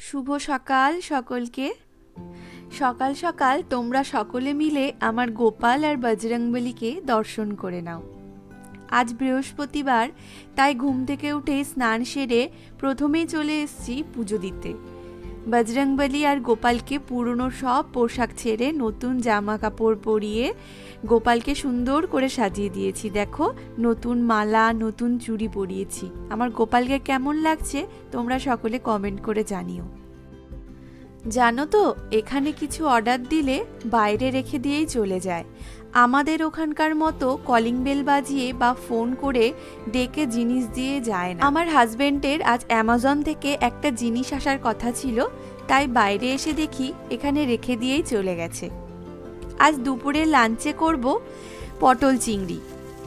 শুভ সকাল সকলকে। সকাল সকাল তোমরা সকলে মিলে আমার গোপাল আর বজরংবলীকে দর্শন করে নাও। আজ বৃহস্পতিবার, তাই ঘুম থেকে উঠে স্নান সেরে প্রথমেই চলে এসছি পুজো দিতে। বজরংবলী আর গোপালকে পুরনো সব পোশাক ছেড়ে নতুন জামা কাপড় পরিয়ে গোপালকে সুন্দর করে সাজিয়ে দিয়েছি। দেখো, নতুন মালা, নতুন চুড়ি পরিয়েছি। আমার গোপালকে কেমন লাগছে তোমরা সকলে কমেন্ট করে জানিও। জানো তো, এখানে কিছু অর্ডার দিলে বাইরে রেখে দিয়েই চলে যায়। আমাদের ওখানকার মতো কলিং বেল বাজিয়ে বা ফোন করে ডেকে জিনিস দিয়ে যায় না। আমার হাজবেন্ডের আজ অ্যামাজন থেকে একটা জিনিস আসার কথা ছিল, তাই বাইরে এসে দেখি এখানে রেখে দিয়েই চলে গেছে। আজ দুপুরে লাঞ্চে করব পটল চিংড়ি।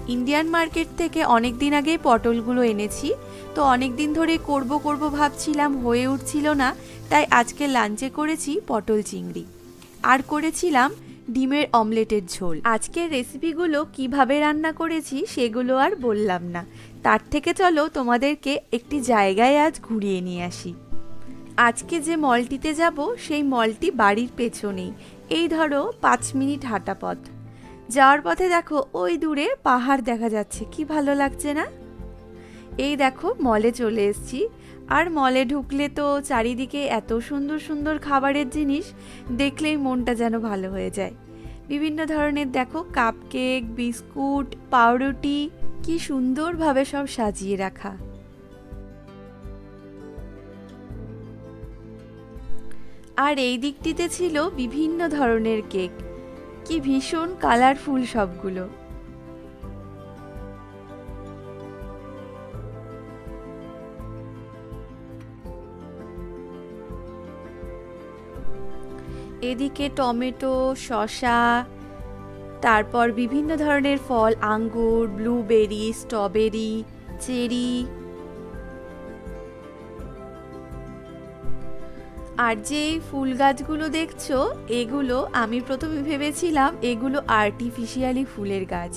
ইন্ডিয়ান মার্কেট থেকে অনেক দিন আগেই পটলগুলো এনেছি, তো অনেক দিন ধরে করব করব ভাবছিলাম, হয়ে উঠছিল না তাই আজকে লাঞ্চে করেছি পটল চিংড়ি। আর করেছিলাম ডিমের অমলেটের ঝোল। আজকের রেসিপিগুলো কীভাবে রান্না করেছি সেগুলো আর বললাম না। তার থেকে চলো তোমাদেরকে একটি জায়গায় আজ ঘুরিয়ে নিয়ে আসি। আজকে যে মলটিতে যাব, সেই মলটি বাড়ির পেছনেই। এই ধরো পাঁচ মিনিট হাঁটা পথ। যাওয়ার পথে দেখো ওই দূরে পাহাড় দেখা যাচ্ছে। কি ভালো লাগছে না? এই দেখো মলে চলে এসেছি। আর মলে ঢুকলে তো চারিদিকে এত সুন্দর সুন্দর খাবারের জিনিস, দেখলেই মনটা যেন ভালো হয়ে যায়। বিভিন্ন ধরনের দেখো কাপকেক বিস্কুট পাউরুটি, কি সুন্দরভাবে সব সাজিয়ে রাখা। আর এই দিকটিতে ছিল বিভিন্ন ধরনের কেক। কি ভীষণ কালারফুল সবগুলো। এদিকে টমেটো, শসা, তারপর বিভিন্ন ধরনের ফল, আঙ্গুর, ব্লুবেরি, স্ট্রবেরি, চেরি। আর যে ফুল গাছগুলো দেখছ, এগুলো আমি প্রথমে ভেবেছিলাম এগুলো আর্টিফিশিয়ালি ফুলের গাছ।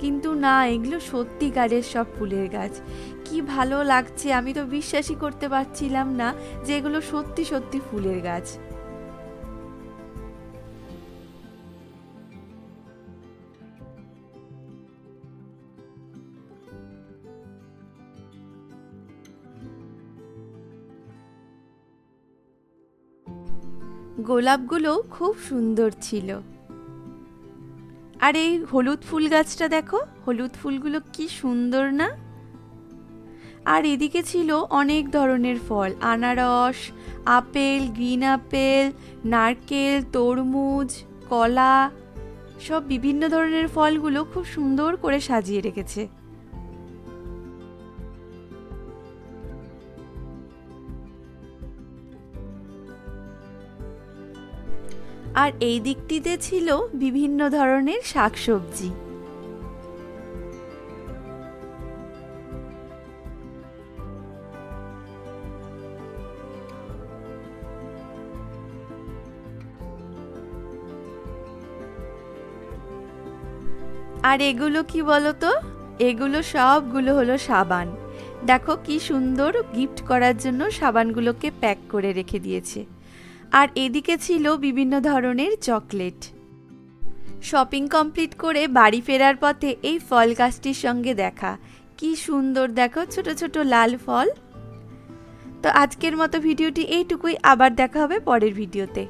কিন্তু না, এগুলো সত্যিকারের সব ফুলের গাছ। কি ভালো লাগছে, আমি তো বিশ্বাসই করতে পারছিলাম না যে এগুলো সত্যি সত্যি ফুলের গাছ। গোলাপগুলো খুব সুন্দর ছিল। আর এই হলুদ ফুল গাছটা দেখো, হলুদ ফুলগুলো কি সুন্দর না? আর এদিকে ছিল অনেক ধরনের ফল, আনারস, আপেল, গ্রিন আপেল, নারকেল, তরমুজ, কলা, সব বিভিন্ন ধরনের ফলগুলো খুব সুন্দর করে সাজিয়ে রেখেছে। আর এই দিকটিতে ছিল বিভিন্ন ধরনের শাকসবজি। আর এগুলো কি বলতো? এগুলো সবগুলো হলো সাবান। দেখো কি সুন্দর গিফট করার জন্য সাবানগুলোকে প্যাক করে রেখে দিয়েছে। আর এদিকে ছিল বিভিন্ন ধরনের চকলেট। শপিং কমপ্লিট করে বাড়ি ফেরার পথে এই ফল গাছটির সঙ্গে দেখা। কি সুন্দর দেখো, ছোট ছোট লাল ফল। তো আজকের মতো ভিডিওটি এইটুকুই, আবার দেখা হবে পরের ভিডিওতে।